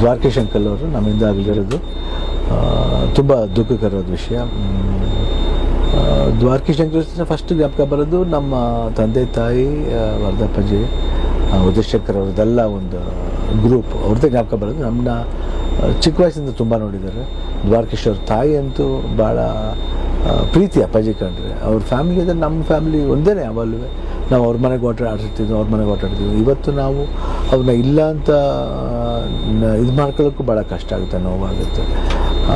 Dwarakish uncle ಅವರು ನಮ್ಮಿಂದ ಆಗಲಿರೋದು ತುಂಬ ದುಃಖಕರವಾದ ವಿಷಯ. ದ್ವಾರಕೀಶ್ ಅಂಕಲ್ ಫಸ್ಟ್ ಜ್ಞಾಪಕ ಬರೋದು ನಮ್ಮ ತಂದೆ ತಾಯಿ ಆ, ಉದಯಶಂಕರ್ ಅವ್ರದ್ದೆಲ್ಲ ಒಂದು ಗ್ರೂಪ್ ಅವ್ರದ್ದೇ ಜ್ಞಾಪಕ ಬರೋದು. ನಮ್ಮನ್ನ ಚಿಕ್ಕ ವಯಸ್ಸಿಂದ ತುಂಬ ನೋಡಿದ್ದಾರೆ. ದ್ವಾರಕೇಶ್ವರ ತಾಯಿ ಅಂತೂ ಭಾಳ ಪ್ರೀತಿ ಅಪ್ಪಾಜಿ ಕಂಡ್ರೆ ಅವ್ರ ಫ್ಯಾಮಿಲಿ ಅಂದರೆ ನಮ್ಮ ಫ್ಯಾಮಿಲಿ ಒಂದೇ ಅವಲ್ವೇ ನಾವು ಅವ್ರ ಮನೆಗೆ ಓಟ ಆಟಾಡ್ತಿದ್ವಿ ಅವ್ರ ಮನೆಗೆ ಓಟಾಡ್ತಿದ್ವಿ ಇವತ್ತು ನಾವು ಅವ್ರನ್ನ ಇಲ್ಲ ಅಂತ ಇದು ಮಾಡ್ಕೊಳ್ಳೋಕ್ಕೂ ಭಾಳ ಕಷ್ಟ ಆಗುತ್ತೆ, ನೋವಾಗುತ್ತೆ.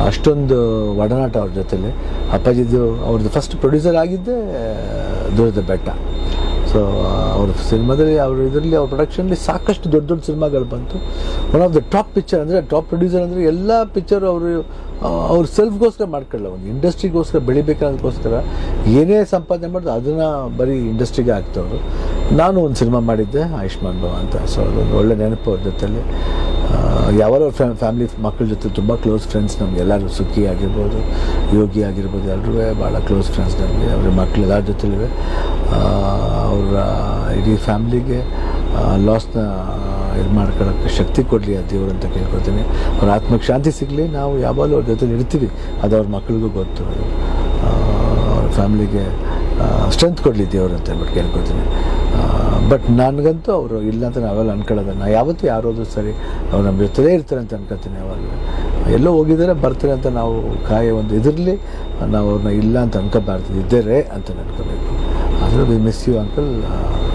ಅಷ್ಟೊಂದು ಒಡನಾಟ ಅವ್ರ ಜೊತೆಲಿ. ಅಪ್ಪಾಜಿದು ಅವ್ರದ್ದು ಫಸ್ಟ್ ಪ್ರೊಡ್ಯೂಸರ್ ಆಗಿದ್ದೇ, ದೂರದ ಬೆಟ್ಟ. ಸೊ ಅವ್ರ ಸಿನಿಮಾದಲ್ಲಿ ಅವ್ರ ಇದರಲ್ಲಿ ಅವ್ರ ಪ್ರೊಡಕ್ಷನ್ಲಿ ಸಾಕಷ್ಟು ದೊಡ್ಡ ದೊಡ್ಡ ಸಿನಿಮಾಗಳು ಬಂತು. One of the top picture ಅಂದರೆ ಟಾಪ್ ಪ್ರೊಡ್ಯೂಸರ್ ಅಂದರೆ ಎಲ್ಲ ಪಿಕ್ಚರ್ ಅವರು ಅವ್ರ ಸೆಲ್ಫ್ಗೋಸ್ಕರ ಮಾಡ್ಕೊಳ್ಳಲ್ಲ. ಒಂದು ಇಂಡಸ್ಟ್ರಿಗೋಸ್ಕರ ಬೆಳಿಬೇಕನ್ನೋದಕ್ಕೋಸ್ಕರ ಏನೇ ಸಂಪಾದನೆ ಮಾಡಿದ್ರು ಅದನ್ನು ಬರೀ ಇಂಡಸ್ಟ್ರಿಗೆ ಹಾಕ್ತವ್ರು ನಾನು ಒಂದು ಸಿನಿಮಾ ಮಾಡಿದ್ದೆ, ಆಯುಷ್ಮಾನ್ ಭವ ಅಂತ. ಸೊ ಅದೊಂದು ಒಳ್ಳೆ ನೆನಪು ಅವ್ರ ಜೊತೆಲಿ. ಫ್ಯಾಮಿಲಿ ಮಕ್ಕಳ ಜೊತೆ ತುಂಬ ಕ್ಲೋಸ್ ಫ್ರೆಂಡ್ಸ್ ನಮ್ಗೆ. ಎಲ್ಲರೂ ಸುಖಿ ಆಗಿರ್ಬೋದು, ಯೋಗಿ ಆಗಿರ್ಬೋದು ಎಲ್ಲರೂ ಭಾಳ ಕ್ಲೋಸ್ ಫ್ರೆಂಡ್ಸ್ ನಮಗೆ. ಅವ್ರ ಮಕ್ಕಳು ಎಲ್ಲರ ಜೊತೆಲಿವೆ. ಅವರ ಇಡೀ ಫ್ಯಾಮ್ಲಿಗೆ ಲಾಸ್ನ ಇದು ಮಾಡ್ಕೊಳ್ಳೋಕ್ಕೆ ಶಕ್ತಿ ಕೊಡಲಿ ಆ ದೇವರು ಅಂತ ಕೇಳ್ಕೊಳ್ತೀನಿ. ಅವ್ರ ಆತ್ಮಕ್ಕೆ ಶಾಂತಿ ಸಿಗಲಿ, ನಾವು ಯಾವಾಗಲೂ ಅವ್ರ ಜೊತೆ ಇರ್ತೀವಿ. ಅದು ಅವ್ರ ಮಕ್ಕಳಿಗೂ ಗೊತ್ತು. ಅವ್ರ ಫ್ಯಾಮ್ಲಿಗೆ ಸ್ಟ್ರೆಂತ್ ಕೊಡಲಿ ದೇವರು ಅಂತ ಹೇಳ್ಬಿಟ್ಟು ಕೇಳ್ಕೊಳ್ತೀನಿ. ಬಟ್ ನನಗಂತೂ ಅವರು ಇಲ್ಲ ಅಂತ ನಾವೆಲ್ಲ ಅನ್ಕೊಳ್ಳೋದು ನಾ ಯಾವತ್ತೂ ಯಾರಾದರೂ ಸರಿ ಅವ್ರು ನಮ್ಮ ಜೊತೆಲೇ ಇರ್ತಾರೆ ಅಂತ ಅನ್ಕೋತೀನಿ ಅವಾಗ ಎಲ್ಲೋ ಹೋಗಿದ್ದಾರೆ, ಬರ್ತಾರೆ ಅಂತ ನಾವು ಕಾಯ ಒಂದು ಇದರಲ್ಲಿ ನಾವು ಅವ್ರನ್ನ ಇಲ್ಲ ಅಂತ ಅನ್ಕೋಬಾರ್ದು. ಇದ್ದರೆ ಅಂತ ಅನ್ಕೋಬೇಕು. We miss you, Uncle. Uh,